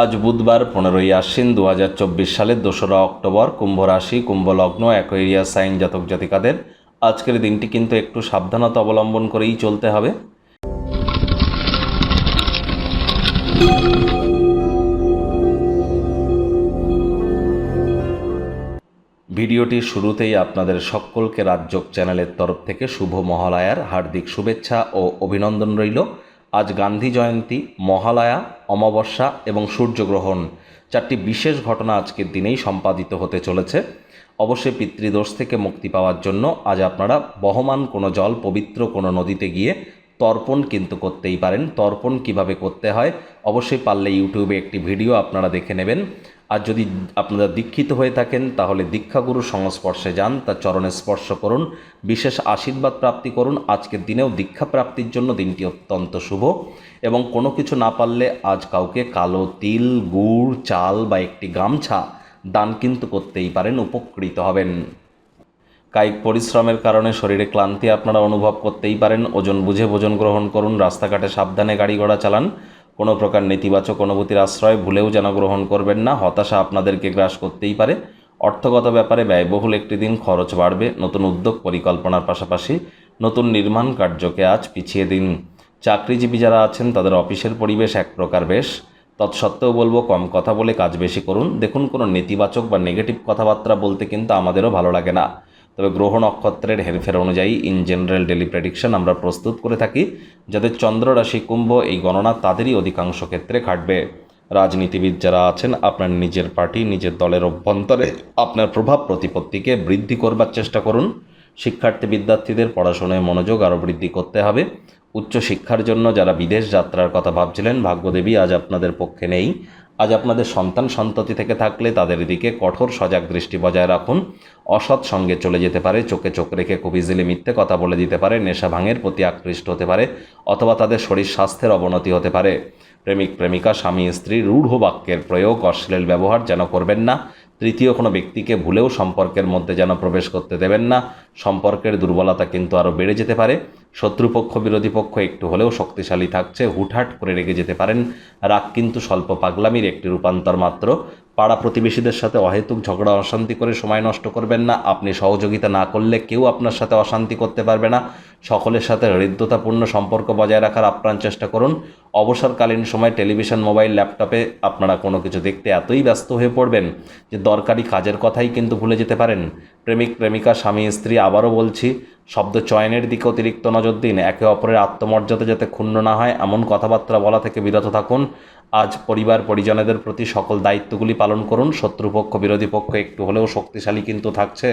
আজ বুধবার, পনেরোই আশ্বিন দু হাজার চব্বিশ সালের দোসরা অক্টোবর কুম্ভ রাশি কুম্ভ লগ্ন অ্যাকোয়েরিয়া, সাইন জাতক জাতিকাদের আজকের দিনটি কিন্তু একটু সাবধানতা অবলম্বন করেই চলতে হবে। ভিডিওটির শুরুতেই আপনাদের সকলকে রাজযোগ চ্যানেলের তরফ থেকে শুভ মহালয়ার হার্দিক শুভেচ্ছা ও অভিনন্দন রইল। আজ গান্ধী জয়ন্তী, মহালয়া, অমাবস্যা এবং সূর্যগ্রহণ। চারটি বিশেষ ঘটনা আজকের দিনেই সম্পাদিত হতে চলেছে। অবশ্যই পিতৃদোষ থেকে মুক্তি পাওয়ার জন্য আজ আপনারা বহমান কোনো জল, পবিত্র কোনো নদীতে গিয়ে তর্পণ কিন্তু করতেই পারেন। তর্পণ কীভাবে করতে হয়, অবশ্যই পারলে ইউটিউবে একটি ভিডিও আপনারা দেখে নেবেন। আর যদি আপনারা দীক্ষিত হয়ে থাকেন, তাহলে দীক্ষাগুরুর সংস্পর্শে যান, তার চরণে স্পর্শ করুন, বিশেষ আশীর্বাদ প্রাপ্তি করুন। আজকের দিনেও দীক্ষা প্রাপ্তির জন্য দিনটি অত্যন্ত শুভ। এবং কোনো কিছু না পারলে আজ কাউকে কালো তিল, গুড়, চাল বা একটি গামছা দান কিন্তু করতেই পারেন, উপকৃত হবেন। কায়িক পরিশ্রমের কারণে শরীরে ক্লান্তি আপনারা অনুভব করতেই পারেন। ওজন বুঝে ভোজন গ্রহণ করুন, রাস্তাঘাটে সাবধানে গাড়ি ঘোড়া চালান। কোনো প্রকার নেতিবাচক অনুভূতির আশ্রয় ভুলেও যেন গ্রহণ করবেন না, হতাশা আপনাদেরকে গ্রাস করতেই পারে। অর্থগত ব্যাপারে ব্যয়বহুল একটি দিন খরচ বাড়বে। নতুন উদ্যোগ পরিকল্পনার পাশাপাশি নতুন নির্মাণ কার্যকে আজ পিছিয়ে দিন। চাকরিজীবী যারা আছেন, তাদের অফিসের পরিবেশ এক প্রকার বেশ। তৎসত্ত্বেও বলব, কম কথা বলে কাজ বেশি করুন। দেখুন, কোনো নেতিবাচক বা নেগেটিভ কথাবার্তা বলতে কিন্তু আমাদেরও ভালো লাগে না। তবে গ্রহ নক্ষত্রের হেরফের অনুযায়ী ইন জেনারেল ডেলি প্রেডিকশন আমরা প্রস্তুত করে থাকি যাদের চন্দ্র রাশি কুম্ভ এই গণনা তাদেরই অধিকাংশ ক্ষেত্রে খাটবে রাজনীতিবিদ যারা আছেন, আপনার নিজের পার্টি, নিজের দলের অভ্যন্তরে আপনার প্রভাব প্রতিপত্তিকে বৃদ্ধি করবার চেষ্টা করুন। শিক্ষার্থী, বিদ্যার্থীদের পড়াশোনায় মনোযোগ আরও বৃদ্ধি করতে হবে। উচ্চ শিক্ষার জন্য যারা বিদেশ যাত্রার কথা ভাবছিলেন, ভাগ্যদেবী আজ আপনাদের পক্ষে নেই। আজ আপনাদের সন্তান সন্ততি থেকে থাকলে তাদের দিকে কঠোর সজাগ দৃষ্টি বজায় রাখুন। অসৎ সঙ্গে চলে যেতে পারে, চোখে চোখ রেখে খুব ইজিলি মিথ্যে কথা বলে দিতে পারে, নেশা ভাঙের প্রতি আকৃষ্ট হতে পারে, অথবা তাদের শরীর স্বাস্থ্যের অবনতি হতে পারে। প্রেমিক, প্রেমিকা, স্বামী, স্ত্রী, রূঢ় বাক্যের প্রয়োগ, অশ্লীল ব্যবহার যেন করবেন না। তৃতীয় কোনো ব্যক্তিকে ভুলেও সম্পর্কের মধ্যে যেন প্রবেশ করতে দেবেন না। সম্পর্কের দুর্বলতা কিন্তু আরও বেড়ে যেতে পারে। শত্রুপক্ষ, বিরোধী পক্ষ একটু হলেও শক্তিশালী থাকছে। হুটহাট করে রেগে যেতে পারেন। রাগ কিন্তু স্বল্প পাগলামির একটি রূপান্তর মাত্র। পাড়া প্রতিবেশীদের সাথে অহেতুক ঝগড়া, অশান্তি করে সময় নষ্ট করবেন না। আপনি সহযোগিতা না করলে কেউ আপনার সাথে অশান্তি করতে পারবে না। সকলের সাথে হৃদ্যতাপূর্ণ সম্পর্ক বজায় রাখার আপ্রাণ চেষ্টা করুন। অবসরকালীন সময় টেলিভিশন, মোবাইল, ল্যাপটপে আপনারা কোনো কিছু দেখতে এতই ব্যস্ত হয়ে পড়বেন যে দরকারি কাজের কথাই কিন্তু ভুলে যেতে পারেন। প্রেমিক, প্রেমিকা, স্বামী, স্ত্রী, আবারও বলছি, শব্দ চয়নের দিকে অতিরিক্ত নজর দিন। একে অপরের আত্মমর্যাদা যাতে ক্ষুণ্ণ না হয়, এমন কথাবার্তা বলা থেকে বিরত থাকুন। আজ পরিবার পরিজনেদের প্রতি সকল দায়িত্বগুলি পালন করুন। শত্রুপক্ষ, বিরোধী পক্ষ একটু হলেও শক্তিশালী কিন্তু থাকছে।